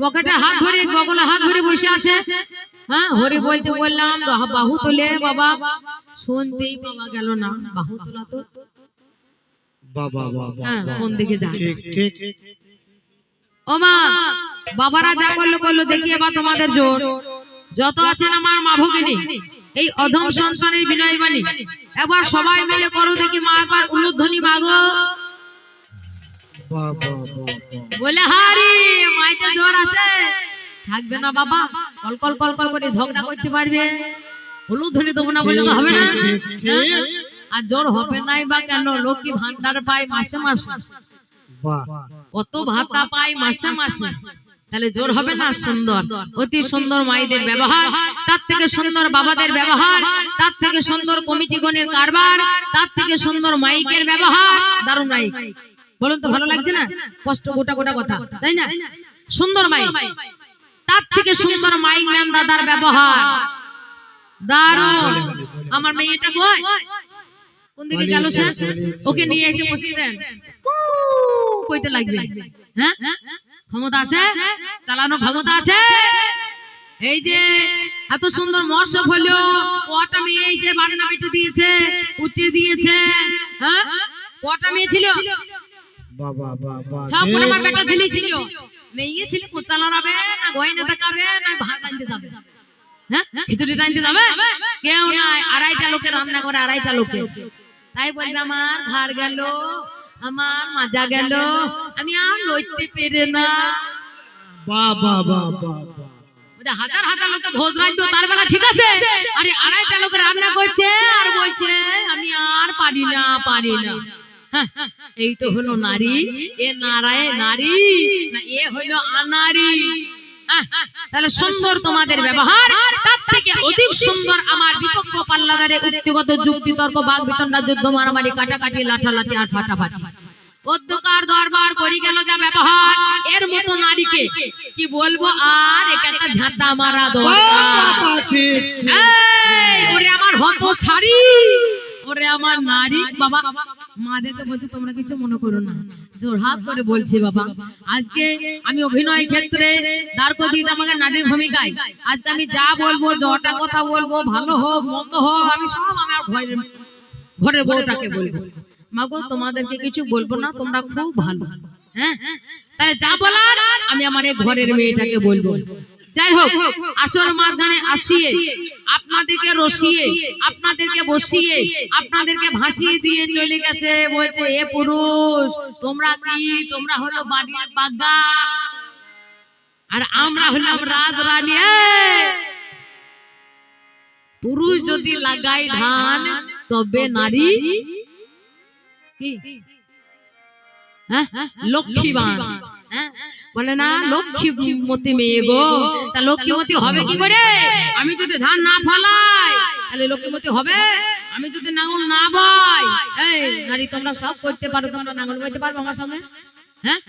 পকেটে হাত ধরে বগলে হাত ধরে বসে আছে। হ্যাঁ হরি বলতে বললাম বাহু তোলে বাবা। শুনতেই বাবা গেল না বাহু তোলা তো। বাবা বাবা হ্যাঁ কোন দিকে যায়? ঠিক ঠিক। ও মা বাবারা যা করল করল দেখি এবার তোমাদের জোর। যত আছেন আমার মা ভগিনী এই অধম সন্তানের বিনয় বাণী এবার সবাই মিলে করো দেখি মা একবার উলুধ্বনি মাগো বাবা বলে হারি মাইতে জোর আছে। থাকবে না বাবা। কল কল কল কল করে ঝগড়া করতে পারবে। উলুধ্বনি দেবো না বলে তো হবে না। ঠিক, হ্যাঁ? আর জোর হবে নাই বা কেন? লক্ষ্মী ভান্ডার পায় মাসে মাসে। কত ভাতা পাই মাসে মাসে। তাহলে জোর হবে না? সুন্দর। অতি সুন্দর মায়েদের ব্যবহার। তার থেকে সুন্দর বাবাদের ব্যবহার। তার থেকে সুন্দর কমিটি গণের কারবার। তার থেকে সুন্দর মাইকের ব্যবহার। দারুণ মাইক। বলুন তো ভালো লাগছে না? কষ্ট গোটা গোটা কথা তাই না? সুন্দর মাইক। তার থেকে সুন্দর মাইক ম্যান দাদার ব্যবহার। দারুণ। আমার মেয়েটা কয় কোন দিকে গেল স্যার ওকে নিয়ে এসে বসিয়ে দেন। কইতে লাগবে। হ্যাঁ? ক্ষমতা আছে? চালানো ক্ষমতা আছে? এই যে এত সুন্দর মৎস্য হলো কটা মেয়ে এসে বান্না বেটে দিয়েছে উঠে দিয়েছে। হ্যাঁ? কটা মেয়ে ছিল? বাবা বাবা সব আমার বেটা ছেলে। ছিল। মেয়ে ছিল কোচা লড়াবে না গয়না দেখাবে না ভাত আনতে যাবে। হ্যাঁ? খিচুড়ি আনতে যাবে? কেউ নাই আড়াইটা লোকে রান্না করে আড়াইটা লোকে তাই বলবে আমার ঘর গেল আমার মাজা গেল আমি আর লইতে পেরে না। বাবা বাবা বাবা হাজার হাজার লোকে ভোজ রাখবে তার বেলা ঠিক আছে? আরে আড়াইটা লোকে রান্না করছে আর বলছে আমি আর পারি না পারি না। এই তো হলো নারী। এ নারায় নারী না এ হলো আনারি। তাহলে সুন্দর তোমাদের ব্যবহার। তার থেকে অধিক সুন্দর আমার বিপক্ষ পাল্লাদারে উক্তিগত যুক্তি তর্ক বিতণ্ডা যুদ্ধ মারামারি কাটাকাটি লাঠালাঠি আর ফাটাফাটি। অধ্যকার দরবার করি গেল যা ব্যবহার। এর মতো নারীকে কি বলব? আর একটা ঝাঁটা মারা দরকার। ওরে আমার হত ছাড়ি। ওরে আমার নারী। বাবা মাদেরকে বলছে, তোমরা কিছু মনে করো না। জোর হাত করে বলছি, বাবা, আজকে আমি অভিনয় ক্ষেত্রে দিয়েছি আমাকে নারীর ভূমিকায়। আজকে আমি যা বলব যটা কথা বলব, ভালো হোক হোক, আমি সব আমার ঘরের ঘরের বউটাকে বলব। মাগো তোমাদেরকে কিছু বলব না, তোমরা খুব ভালো। হ্যাঁ? যা বলার, আমি আমার ঘরের মেয়েটাকে বলব। যাই হোক আসল মাঝখানে আসিয়ে আপনাদেরকে রসিয়ে আপনাদেরকে বসিয়ে আপনাদেরকে ভাসিয়ে দিয়ে চলে গেছে বলছে এ পুরুষ তোমরা কি? তোমরা হলো বাড়ির আর আমরা হলাম রাজরানী এই! পুরুষ যদি লাগাই ধান তবে নারী? হ্যাঁ? লক্ষ্মীবান। হ্যাঁ? বলে না লক্ষ্মীমতি মেয়ে গো তা লক্ষ্মীমতি হবে কি করে? আমি যদি ধান না ফলাই তাহলে লক্ষ্মীমতি হবে? আমি যদি নাঙল না বই এই নারী তোমরা সব করতে পারো তোমরা নাঙল বইতে পারবে আমার সঙ্গে? হ্যাঁ?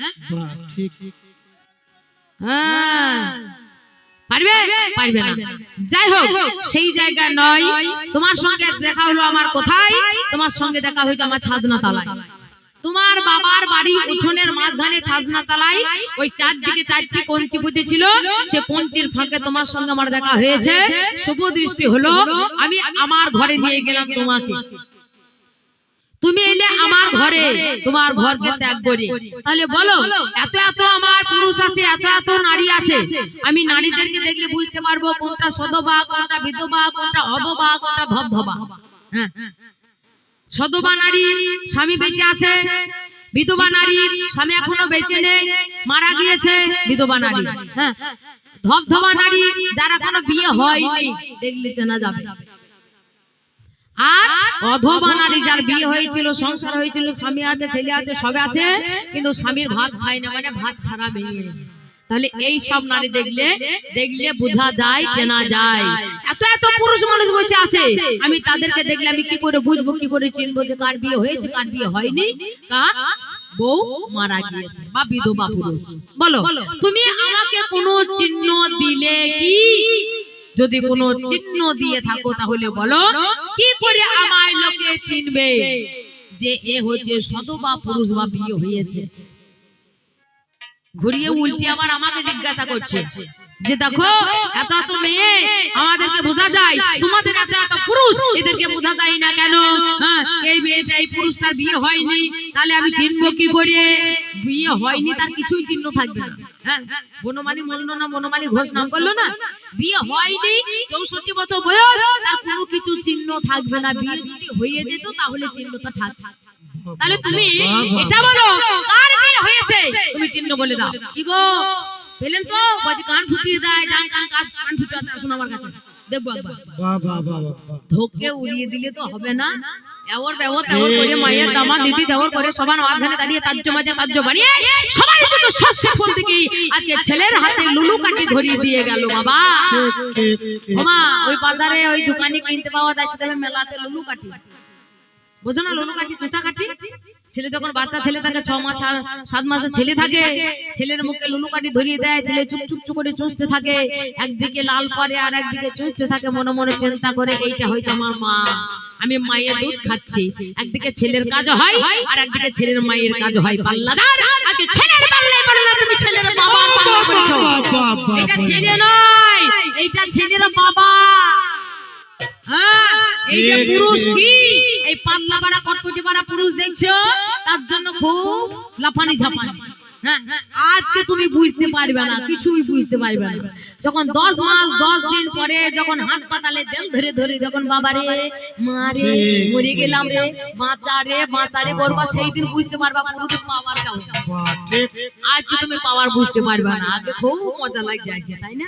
ঠিক হ্যাঁ। পারবে? পারবে না। যাই হোক সেই জায়গায় নয়। তোমার সঙ্গে দেখা হলো আমার কোথায় তোমার সঙ্গে দেখা হয়েছে আমার ছাদনা তালায় তোমার বাবার বাড়ি উঠোনের মাঝখানে ছাজনা তালায় ওই চারদিকে চারটি কঞ্চি পুঁতে ছিল সে কঞ্চির ফাঁকে তোমার সঙ্গে আমার দেখা হয়েছে শুভ দৃষ্টি হলো আমি আমার ঘরে নিয়ে গেলাম তোমাকে। তুমি এলে আমার ঘরে তোমার ঘরকে ত্যাগ করি। তাহলে বলো এত এত আমার পুরুষ আছে এত এত নারী আছে আমি নারীদেরকে দেখলে বুঝতে পারব কোনটা সদবা কোনটা বিধবা কোনটা অধবা কোনটা ধবধবা। হ্যাঁ। সদবা নারী স্বামী বেঁচে আছে, বিধবা নারী স্বামী এখনও বেঁচে নেই, মারা গিয়েছে বিধবা নারী। হ্যাঁ। ধবধবা নারী যারা কোনো বিয়ে হয়নি, দেখলে চেনা যাবে। আর অধবা নারী যার বিয়ে হয়েছিল, সংসার হয়েছিল, স্বামী আছে, ছেলে আছে, সবে আছে, কিন্তু স্বামীর ভাত খায় না মানে ভাত ছাড়া মেয়ে তাহলে এই সব নারী দেখলে দেখলে বোঝা যায় চেনা যায়। এত এত পুরুষ মানুষ বসে আছে। আমি তাদেরকে দেখলে আমি কি করে বুঝব কি করে চিনবো যে কার বিয়ে হয়েছে কার বিয়ে হয়নি? বউ মারা গিয়েছে বা বিধবা পুরুষ। বলো তুমি আমাকে কোনো চিহ্ন দিলে কি? যদি কোনো চিহ্ন দিয়ে থাকো তাহলে বলো কি করে আমায় লোকে চিনবে? যে এ হচ্ছে সদবা পুরুষ বা বিয়ে হয়েছে। ঘুরিয়ে উল্টে আবার আমাকে জিজ্ঞাসা করছে। যে দেখো এত এত মেয়ে আমাদেরকে বোঝা যায়। তোমাদের এত এত পুরুষ এদেরকে বোঝা যায় না কেন? হ্যাঁ, এই মেয়েটা এই পুরুষটার বিয়ে হয়নি। তাহলে আমি চিনবো কি করে? বিয়ে হয়নি তার কিছুই চিহ্ন থাকবে না। বনমালী বলল না। বনমালী ঘোষ নাম করল না? বিয়ে হয়নি চৌষট্টি বছর বয়স তার কোনো কিছু চিহ্ন থাকবে না। বিয়ে যদি হয়ে যেত তাহলে চিহ্নটা থাকবে তাহলে তুমি এটা বলো কার হয়েছে তুমি চিহ্ন বলে দাও কি গো পেলেন তো কান ফুটিয়ে দেয় ডান কান কান ফুটে আছে আসুন আমার কাছে দেখব ধোকে উড়িয়ে দিলে তো হবে না এওর বেওর তেওর করে মায়ের দামা দিদি দেওর করে সবার মাঝখানে দাঁড়িয়ে তাজ্য মাঝে তাজ্য বানিয়ে সবাই তো শস্য ফুল থেকে আজকে ছেলের হাতে লুলু কাটি ধরিয়ে দিয়ে গেল বাবা ওমা ওই বাজারে ওই দোকানে কিনতে পাওয়া যাচ্ছে তবে মেলাতে লুলু কাটি বোঝো না লুলু কাটি চোচা কাটি ছেলে যখন বাচ্চা ছেলে থাকে ছ মাস আর সাত মাসের ছেলে থাকে ছেলের মুখে লুলু কাটি ধরিয়ে দেয় ছেলে চুপ চুপ চুপ করে চুষতে থাকে একদিকে লাল পরে আর একদিকে চুষতে থাকে মনে মনে চিন্তা করে এইটা হয়তো আমার মা আমি মায়ের দুধ খাচ্ছি একদিকে ছেলের কাজ হয় আর একদিকে ছেলের মায়ের কাজ হয় পাল্লাদার আজকে ছেলের পাল্লাই পড়ে না তুমি ছেলের বাবার পাল্লা বাবা এটা ছেলে নয় এইটা ছেলের বাবা হ্যাঁ, এই যে পুরুষ কি? এই পাল্লা বাড়া কটকটি বাড়া পুরুষ দেখছ? তার জন্য খুব লাফানি ঝাপানি। হ্যাঁ, আজকে তুমি বুঝতে পারবে না কিছুই বুঝতে পারবে না। যখন দশ মাস দশ দিন পরে যখন হাসপাতালে দেল ধরে ধরে যখন বাবারে মারে মরে গেলাম রে বাঁচা রে বাঁচা রে করবা সেই দিন বুঝতে পারবা পুরুষের পাওয়ার বাবা আজকে তুমি পাওয়ার বুঝতে পারবে না আগে খুব মজা লাগছে আজকে তাই না?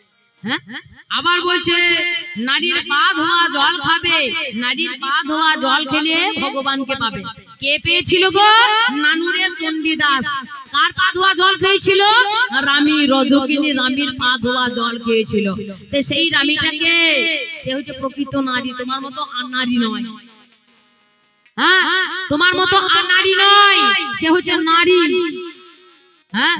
আবার বলছে, নারীর পা ধোয়া জল খাবে। নারীর পা ধোয়া জল খেলে ভগবানকে পাবে। কে পেয়েছিল গো? নানুরে চণ্ডীদাস। কার পা ধোয়া জল খেয়েছিল? রানী রজকিনী রানীর পা ধোয়া জল খেয়েছিল। সেই রানীটাকে সে হচ্ছে প্রকৃত নারী, তোমার মতো আর নারী নয়। হ্যাঁ? তোমার মতো আর নারী নয়, সে হচ্ছে নারী। হ্যাঁ?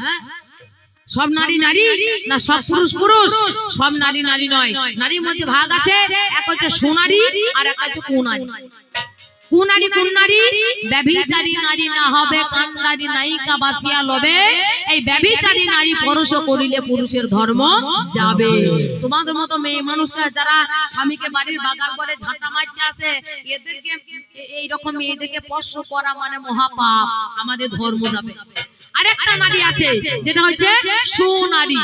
সব নারী নারী না সব পুরুষ পুরুষ? সব নারী নারী নয়। নারীর মধ্যে ভাগ আছে, এক হচ্ছে সোনারী আর এক হচ্ছে কুনারী। কুনারী কোন নারী ব্যভিচারী নারী না হবে কান্ডারি নায়িকা বাঁচিয়া লবে। এই ব্যভিচারী নারী পরশ করিলে পুরুষের ধর্ম যাবে। তোমাদের মতো মেয়ে মানুষরা যারা স্বামীকে বাড়ির বাগান করে ঝাঁটা মারতে আসে এদেরকে এইরকম মেয়েদেরকে স্পর্শ করা মানে মহাপাপ। আমাদের ধর্ম যাবে। আরেকটা নারী আছে যেটা হচ্ছে সুনারী।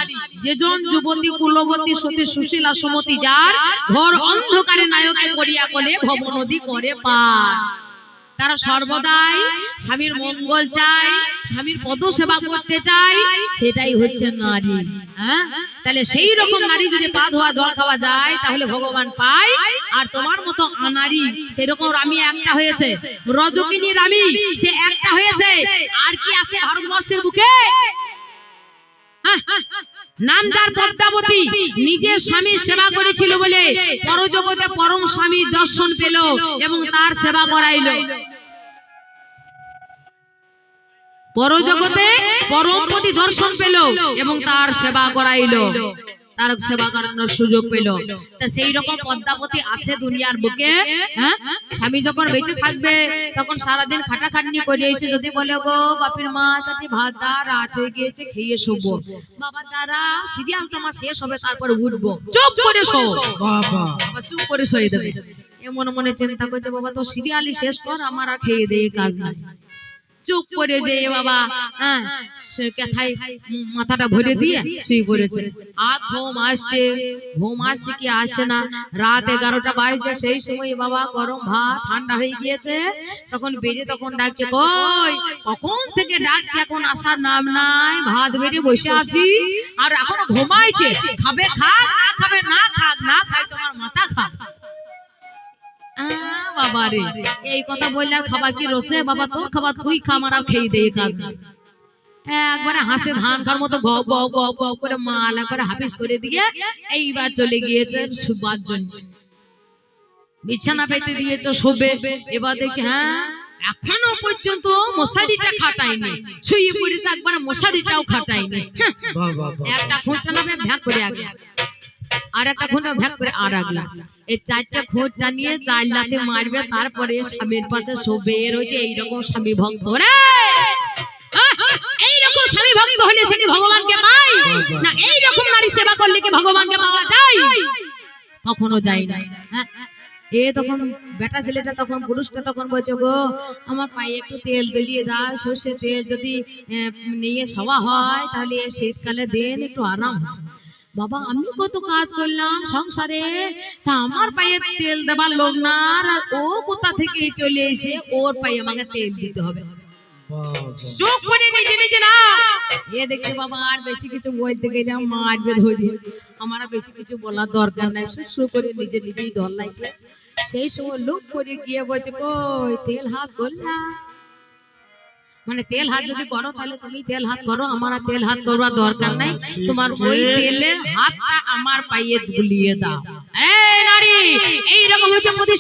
যেজন যুবতী কুলবতী সতী সুশীলা সুমতি যার ঘর অন্ধকারে নায়কে করিয়া কোলে ভব নদী করে পার তারা সর্বদাই স্বামীর মঙ্গল চায় স্বামীর পদ সেবা করতে চায় সেটাই হচ্ছে নারী। হ্যাঁ? তাহলে সেই রকম নারী যদি পা ধোয়া জল খাওয়া যায় তাহলে ভগবান পায় আর তোমার মতো আনারি সেরকম রামি একটা হয়েছে রজকিনী রামি সে একটা হয়েছে আর কি আছে ভারতবর্ষের বুকে? হ্যাঁ, নাম যার পদ্মাবতী নিজের স্বামীর সেবা করেছিল বলে পরজগতে পরম স্বামী দর্শন পেল এবং তার সেবা করাইল। পরজগতে পরমপতি দর্শন পেল এবং তার সেবা করাইলো। তার সেবা করানোর সুযোগ পেল। তা সেই রকম পদ্মাবতী আছে দুনিয়ার বুকে হ্যাঁ? স্বামী যখন বেঁচে থাকবে তখন সারাদিন খাটাখাটনি করে এসে যদি বলে গো বাপির মা চাটি ভাত দা রাত হয়ে গিয়েছে খেয়ে শুবো। বাবা দ্বারা সিরিয়াল তোমার শেষ হবে তারপর উঠবো। চুপ করে শো বাবা। বাবা চুপ করে শুয়ে দেবে। এ মনে মনে চিন্তা করছে বাবা তো সিরিয়ালই শেষ কর আমার আর খেয়ে দিয়ে কাজ নাই। চুপ করে যে বাবা হ্যাঁ সে কথায় মাথাটা ভরে দিয়ে শুয়ে পড়েছে। আর ঘুম আসছে ঘুম আসছে কি আসছে না? রাত এগারোটা বাজছে সেই সময় বাবা গরম ভাত ঠান্ডা হয়ে গিয়েছে। তখন বেরিয়ে তখন ডাকছে কই কখন থেকে ডাকছে? এখন আসার নাম নাই ভাত বেরিয়ে বসে আছি। আর এখনও ঘুমাইছে খাবে খাক না খাবে না খাক না খাই তোমার মাথা খাক। আহ, বাবা এই কথা বললে আর খাবার কি বাবা তোর খাবার তুই খা আমার আর খেয়ে কাজ একবারে হাসে ধান খার মতো করে মাল একবারে হাফিস করে দিয়ে এইবার চলে গিয়েছে শুবার জন্য। বিছানা পেতে দিয়েছে শোবে। এবার দেখছে হ্যাঁ এখনও পর্যন্ত মশারিটা খাটাইনি শুয়ে পড়েছে একবার মশারিটাও খাটাইনি হ্যাঁ, একটা খোঁজটা নামে করে আগে। আর একটা খোঁজটা ভ্যাক করে আর আগলা এই চারটা খোঁজটা নিয়ে চার লাতে মারবে তারপরে স্বামীর পাশে শোবে হচ্ছে এইরকম স্বামী ভক্ত। রে এইরকম স্বামী ভক্ত হলে সে কি ভগবানকে পাই? না এইরকম নারী সেবা করলে কি ভগবানকে পাওয়া যায়? কখনো যায় না। হ্যাঁ এ তখন বেটা ছেলেটা তখন পুরুষটা তখন বলছে গো আমার পায়ে একটু তেল দিলিয়ে দাও সর্ষে তেল যদি নিয়ে সওয়া হয় তাহলে শীতকালে দেন একটু আরাম হয়। বাবা আমি কত কাজ করলাম সংসারে। তা আমার পায়ে তেল দেবার লোক না, আর ও কোথা থেকে চলে এসে ওর পায়ে আমাকে তেল দিতে হবে? চোখ না। এ বাবা, আর বেশি কিছু আমার বেশি কিছু বলার দরকার নাই। করে নিজে নিজেই লাগছে সেই সময় লোক করে গিয়ে বলছে, কই, তেল হাত করলা মানে তেল হাত যদি করো তাহলে তুমি তেল হাত করো আমার তেল হাত করবার দরকার নাই। তোমার ওই তেলের হাতটা আমার পায়ে দুলিয়ে দাও। এই নারী এই রকম হচ্ছে মোদি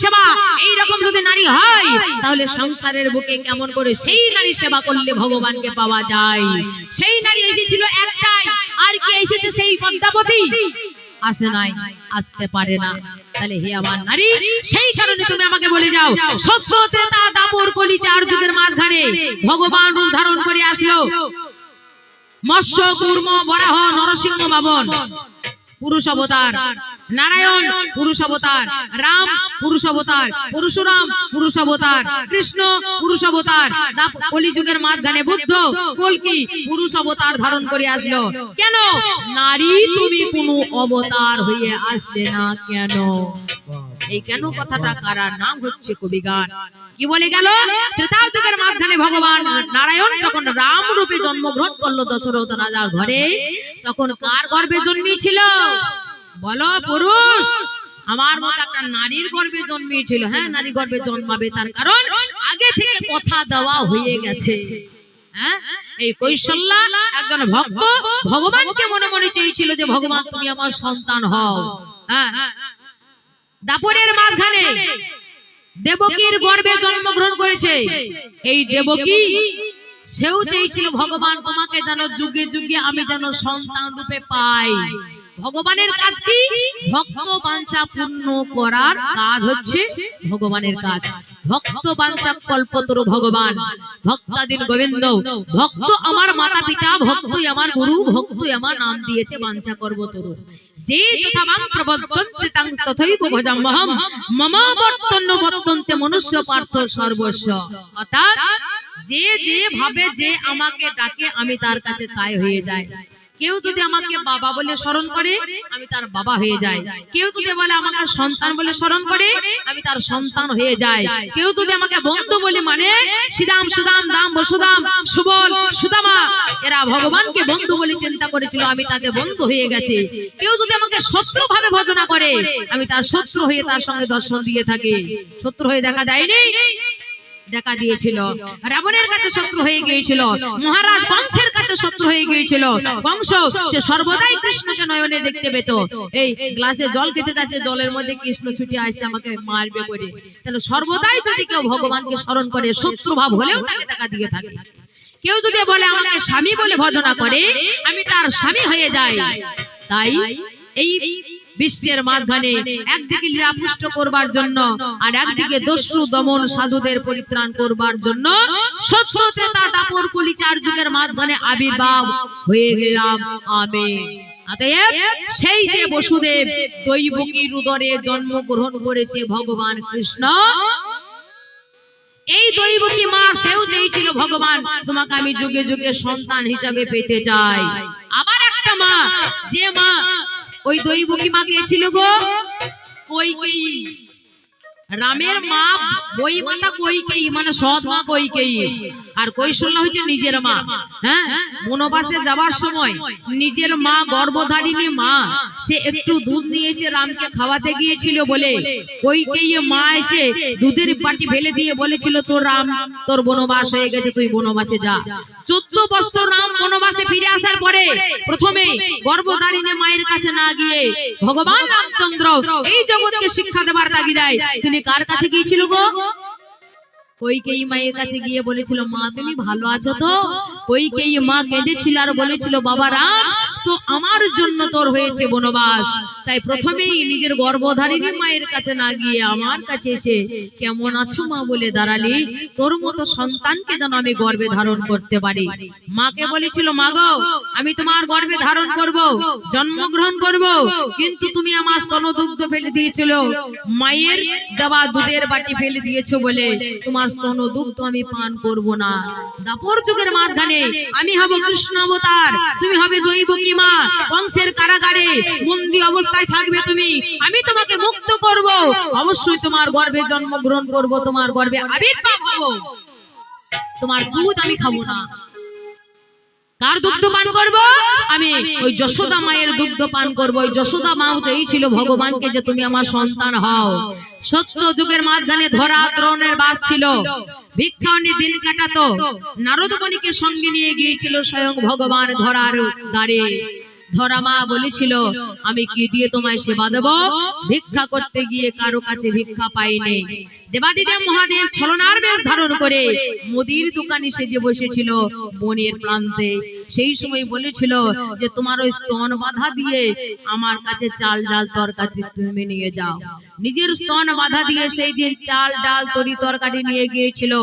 এই রকম যদি নারী হয় তাহলে সংসারের বুকে কেমন করে সেই নারী সেবা করলে ভগবানকে পাওয়া যায়। সেই নারী এসেছিল একটাই আর কি এসেছে সেই পদ্মাবতী আসে নাই আসতে পারে না তাহলে হে আমার নারী সেই কারণে তুমি আমাকে বলে যাও। সত্য ত্রেতা দাপর কলি চার যুগের মাঝখানে। ভগবান রূপ ধারণ করে আসলো। মৎস্য কুর্ম বরাহ নরসিংহ বাবন। পুরুষ অবতার। নারায়ণ, পুরুষ অবতার। রাম, পুরুষ অবতার। পরশুরাম, পুরুষ অবতার। কৃষ্ণ, পুরুষ অবতার। কলিযুগের মাঝখানে বুদ্ধ, কলকি পুরুষ অবতার ধারণ করে আসলো। কেন? নারী তুমি কোনো অবতার হয়ে আসলে না কেন? এই কেন কথাটা? কারার নাম হচ্ছে কবিগান। কি বলে গেল? ত্রেতা ভগবান নারায়ণ যখন রাম রূপে জন্মগ্রহণ করল দশরথ রাজার ঘরে, তখন কার গর্ভে জন্মেছিল বলো, পুরুষ। আমার মতো একটা নারীর গর্ভে জন্মেছিল হ্যাঁ নারী গর্ভে জন্মাবে তার কারণ আগে থেকে কথা দেওয়া হয়ে গেছে। হ্যাঁ এই কৈশল্যা একজন ভক্ত ভগবানকে মনে মনে চেয়েছিল যে, ভগবান, তুমি আমার সন্তান হও। হ্যাঁ দাপরের মাঝখানে দেবকীর গর্ভে জন্মগ্রহণ করেছে। এই দেবকী সেও চেয়েছিল ভগবান তোমাকে যেন যুগে যুগে আমি যেন সন্তান রূপে পাই। ভগবানের কাজ কি? ভক্ত বাঞ্ছা পূর্ণ করার কাজ হচ্ছে ভগবানের কাজ। ভক্ত বাঞ্ছা কল্পতরু ভগবান। ভক্তাদিন গোবিন্দ ভক্ত আমার মাতা পিতা ভক্তই আমার গুরু, ভক্তই আমার নাম দিয়েছে বাঞ্ছা করবতরু যে যথা মাং প্রবর্তন্তে তাং তথৈব ভজাম্যহম মম বর্তন্য বর্তন্তে মনুষ্য পার্থ সর্বস্ব। অর্থাৎ যে যে ভাবে যে আমাকে ডাকে, আমি তার কাছে তাই হয়ে যায় কেউ যদি আমাকে বাবা বলে স্মরণ করে আমি তার বাবা হয়ে যাই। কেউ যদি বলে আমাকে সন্তান বলে স্মরণ করে আমি তার সন্তান হয়ে যাই। কেউ যদি আমাকে বন্ধু বলে মানে শ্রীরাম সুদাম দাম বসুদাম সুবল সুদামা এরা ভগবানকে বন্ধু বলে চিন্তা করেছিল আমি তাদের বন্ধু হয়ে গেছে। কেউ যদি আমাকে শত্রু ভাবে ভজনা করে আমি তার শত্রু হয়ে তার সঙ্গে দর্শন দিয়ে থাকি। শত্রু হয়ে দেখা দেয়নি। দেখা দিয়েছিল। রাবণের কাছে শত্রু হয়ে গিয়েছিল। মহারাজ কংসের কাছে শত্রু হয়ে গিয়েছিল। কংস সে সর্বদাই কৃষ্ণকে নয়নে দেখতে পেত। এই গ্লাসে জল খেতে যাচ্ছে জলের মধ্যে কৃষ্ণ ছুটে আসছে আমাকে মারবে করে তাহলে সর্বদাই যদি কেউ ভগবানকে স্মরণ করে শত্রু ভাব হলেও তাকে দেখা দিয়ে থাকে। কেউ যদি বলে আমাকে স্বামী বলে ভজনা করে আমি তার স্বামী হয়ে যাই। তাই এই বিশ্বের মাঝখানে একদিকে লীলাপুষ্ট করবার জন্য আর একদিকে দস্যু দমন সাধুদের পরিত্রাণ করবার জন্য সত্য যুগের মাঝখানে আবির্ভাব হয়ে গেলাম। আমি সেই যে বসুদেব দৈবকীর উদরে জন্মগ্রহণ করেছে ভগবান কৃষ্ণ, এই দৈবকী মা সেও চেয়েছিল, ভগবান, তোমাকে আমি যুগে যুগে সন্তান হিসাবে পেতে চাই। আবার একটা মা, যে মা ওই দৈবকী মা কে গো। কইকেই রামের মা বই মাতা কইকেই মানে সৎ মা কইকেই আর কৈশল্যা হচ্ছে নিজের মা। হ্যাঁ? বনবাসে যাবার সময় নিজের মা গর্ভধারিণী মা, সে একটু দুধ নিয়ে এসে রামকে খাওয়াতে গিয়েছিল বলে। কইকেই মা এসে দুধের বাটি ফেলে দিয়ে বলেছিল, তোর রাম, তোর বনবাস হয়ে গেছে, তুই বনবাসে যা। চোদ্দ বছর রাম বনবাসে ফিরে আসার পরে প্রথমে গর্ভধারিণী মায়ের কাছে না গিয়ে ভগবান রামচন্দ্র এই জগৎকে শিক্ষা দেবার তাগিদায় তিনি কার কাছে গিয়েছিল গো? কইকেই মায়ের কাছে গিয়ে বলেছিল মা তুমি ভালো আছো তো? কইকেই মা কেঁদেছিল আর বলেছিল বাবা রাম তো আমার জন্য তোর হয়েছে বনবাস। তাই প্রথমেই নিজের গর্ভধারিণী মায়ের কাছে না গিয়ে আমার কাছে এসে কেমন আছো মা? বলে দাঁড়ালি তোর মতো সন্তানকে যেন আমি গর্ভে ধারণ করতে পারি। মাকে বলেছিল মা গো আমি তোমার গর্ভে ধারণ করব জন্মগ্রহণ করব কিন্তু তুমি আমার স্তন দুগ্ধ ফেলে দিয়েছিল মায়ের দেওয়া দুধের বাটি ফেলে দিয়েছ বলে তোমার স্তন দুগ্ধ আমি পান করব না। দাপর যুগের মাঝখানে আমি হব কৃষ্ণ অবতার। তুমি হবে দৈব কি মা বংশের কারাগারে বন্দি অবস্থায় থাকবে তুমি। আমি তোমাকে মুক্ত করব। অবশ্যই তোমার গর্ভে জন্মগ্রহণ করব, তোমার গর্ভে আবির্ভাব হব। তোমার দুধ আমি খাব না। কার দুগ্ধ পান করব? আমি। ওই যশোদা মায়ের দুগ্ধ পান করব। ওই যশোদা মাও চেয়েছিল ভগবানকে যে তুমি আমার সন্তান হও। সত্য যুগের মাঝখানে ধরা দ্রোণের বাস ছিল। ভিক্ষানি দিন কাটাতো। নারদমণিকে সঙ্গে নিয়ে গিয়েছিল স্বয়ং ভগবান ধরার দ্বারে। ধরা মা বলেছিল, আমি কি দিয়ে তোমায় সেবা দেব? ভিক্ষা করতে গিয়ে কারও কাছে ভিক্ষা পাইনি। দেবাদিদেব মহাদেব ছলনার বেশ ধারণ করে মুদির দোকানে সেজে বসেছিল বনের প্রান্তে। সেই সময় বলেছিল যে তোমার ওই স্তন বাধা দিয়ে আমার কাছে চাল ডাল তরকারি তুমি নিয়ে যাও। নিজের স্তন বাধা দিয়ে সেই দিন চাল ডাল তরি তরকারি নিয়ে গিয়েছিল।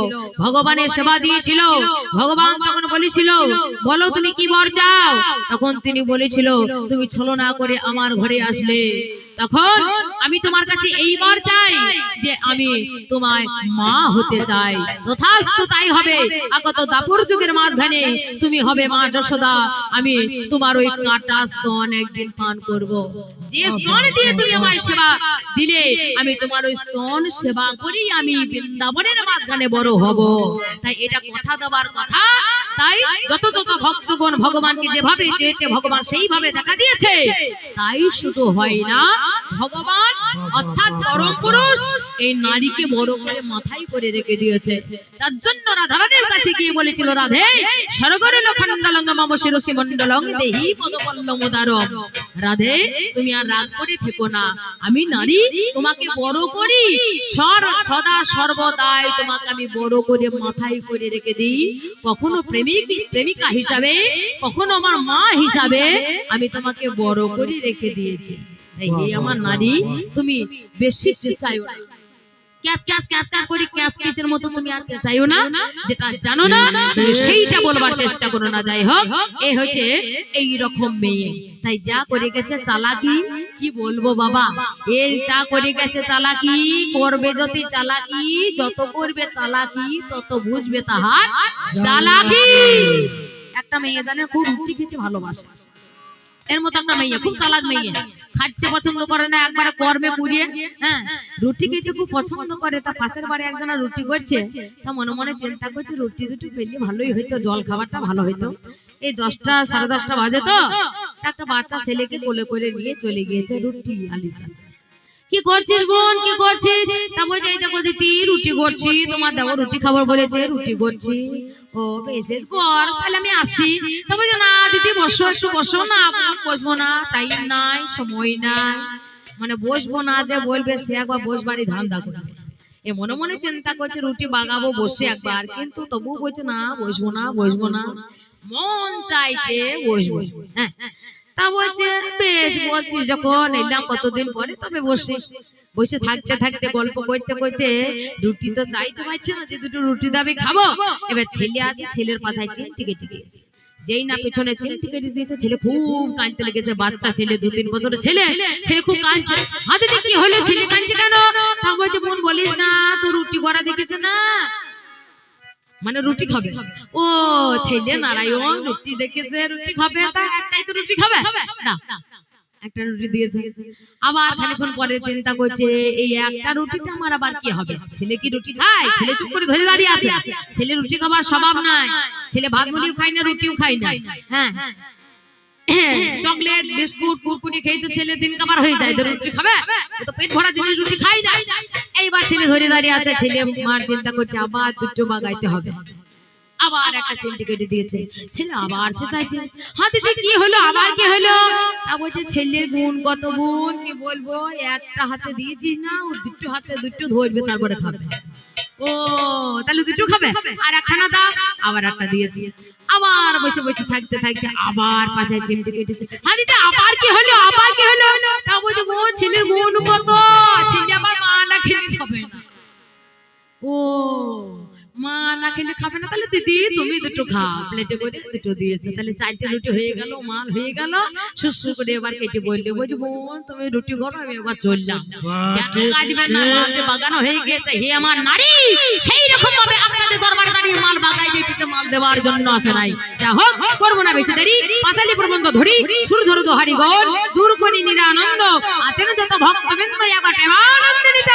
ভগবানের সেবা দিয়েছিল। ভগবান তখন বলেছিল বলো তুমি কি বর চাও? তখন তিনি বলেছিল তুমি ছলনা করে আমার ঘরে আসলে। তখন আমি তোমার কাছে এইবার চাই যে আমি তোমায় মা হতে চাই। তথাস্তু তাই হবে। আগত দাপুর যুগের মাঝখানে তুমি হবে মা যশোদা। আমি তোমার ওই কাটা স্তন একদিন পান করব। যে স্তন দিয়ে তুমি আমায় সেবা দিলে আমি তোমার ওই স্তন সেবা করি আমি বৃন্দাবনের মাঝখানে বড় হব। তাই এটা কথা দেওয়ার কথা। তাই যত যত ভক্তগণ ভগবানকে যেভাবে চেয়েছে ভগবান সেইভাবে দেখা দিয়েছে। তাই শুধু হয় না ভগবান অর্থাৎ পরম পুরুষ, এই নারীকে বড় করে মাথায় করে রেখে দিয়েছে। তার জন্য কাছে গিয়ে বলেছিল, রাধে রাধে, তুমি আর রাগ করে থেকো না। আমি নারী, তোমাকে বড় করি। সদা সর্বদাই তোমাকে আমি বড় করে মাথায় করে রেখে দিই। কখনো প্রেমিক, প্রেমিকা হিসাবে, কখনো আমার মা হিসাবে আমি তোমাকে বড় করে রেখে দিয়েছি। এই আমার নারী তুমি বেশি চাইও না। ক্যাচ ক্যাচ ক্যাচ ক্যাচ করে ক্যাচ ক্যাচের মতো তুমি আর চাইও না। যেটা জানো না তুমি সেইটা বলবার চেষ্টা করো না যাই হোক। হচ্ছে এই রকম মেয়ে। তাই যা করে গেছে চালাকি কি বলব বাবা? এই যা করে গেছে চালাকি করবে যদি চালাকি যত করবে চালাকি তত বুঝবে তাহার চালাকি। একটা মেয়ে জানে খুব রুটি খেতে ভালোবাসে। এর মতো একটা মেয়ে, খুব চালাক মেয়ে। খাটতে পছন্দ করে না, একবারে কর্মে পুড়িয়ে হ্যাঁ? রুটি খেতে খুব পছন্দ করে, তা পাশের বাড়ি একজনা রুটি করছে। তা মনে মনে চিন্তা করছে, রুটি দুটি পেলে ভালোই হইতো, জল খাবারটা ভালো হইতো। এই দশটা, সাড়ে দশটা বাজে তো একটা বাচ্চা ছেলেকে কোলে করে নিয়ে চলে গিয়েছে রুটি আলির কাছে। কি করছিস বোন? কি করছিস? তা বলছে এই দেখো দিদি রুটি করছি তোমার দেবো রুটি খাবার বলেছে রুটি করছি। ও বেশ বেশ কর তাহলে আমি আসি। তা বলছে না দিদি বসো একটু বসো না বসবো না টাইম নাই সময় নাই। মানে বসবো না যে বলবে সে একবার বসবারই ধান্দা করবে। এ মনে মনে চিন্তা করছে রুটি বাগাবো বসে একবার। কিন্তু তবু বলছে না বসবো না বসবো না। মন চাইছে বসবো। হ্যাঁ। তা বলছে, বেশ বলছিস যখন এলাম কতদিন পরে তবে বসে। বসে থাকতে থাকতে, গল্প করতে করতে, রুটি তো না, যে দুটো রুটি দাবি খাব। এবার ছেলে আছে, ছেলের পাছায় চেন টিকে টিকে যেই না পেছনে চেন টিকে দিয়েছে, ছেলে খুব কাঁদতে লেগেছে। বাচ্চা ছেলে, দু তিন বছরের ছেলে ছেলে খুব কাঁদছে। হাতে কি হলো? ছেলে কাঁদছে কেন? তা বলছে, বোন বলিস না তো রুটি করা দেখেছে না? মানে রুটি খাবে। ও ছেলে নারায়ণ রুটি দেখেছে রুটি খাবে তা একটাই তো রুটি খাবে? না একটা রুটি দিয়েছে। আবার খানিক্ষণ পরে চিন্তা করছে এই একটা রুটিতে আমার আবার কি হবে? ছেলে কি রুটি খায়? ছেলে চুপ করে ধরে দাঁড়িয়ে আছে। ছেলে রুটি খাবার স্বভাব নাই। ছেলে ভাত মুড়িও খায় না রুটিও খায় না। হ্যাঁ। চকলেট, বিস্কুট, কুরকুরি খেয়ে তো ছেলে দিন কাবার হয়ে যায় রুটি খাবে? তো পেট ভরা জিনিস, রুটি খাই না। এইবার ছেলে ধরে দাঁড়িয়ে আছে, ছেলে মার চিন্তা করছে, আবার দুটো বাগাইতে হবে। হাতিতে কি আবার কি বলছে, ছেলের কত কি বলব? একটা হাতে না, ও দুটো হাতে দুটো ধরবে, তারপরে খাবে। ও, তাহলে দুটো খাবে? আর দাও, আবার একটা দিয়েছি। আবার বসে বসে থাকতে থাকতে আবার পাঁচায় চিমটি কেটেছে হাতিতে আবার কি হলো? আবার কি হলো? তা বলছে মো ছেলের মন কত? ছেলে আবার মা না খেলে হবে না ও মা না খেলে খাবে না। তাহলে দিদি তুমি দুটো খাও। প্লেটে করে দুটো দিয়েছে। তাহলে চারটে রুটি হয়ে গেল মাল হয়ে গেল। সুসু করে এবার কেটে বললে বলছি বোন তুমি রুটি করো আমি এবার চললাম। কেন কাটবে না? মাল যে বাগানো হয়ে গেছে হে আমার নারী সেই রকম ভাবে আপনাদের দরবারে দাঁড়িয়ে মাল বাগাই দিয়েছে যে মাল দেওয়ার জন্য আসে নাই। যা হোক করব না বেশি দেরি। পাঁচালি প্রবন্ধ ধরি সুর ধরো দোহারি গোল। দূর করি নিরানন্দ আছেন যত ভক্তবৃন্দ একবার প্রেমানন্দ নিতাই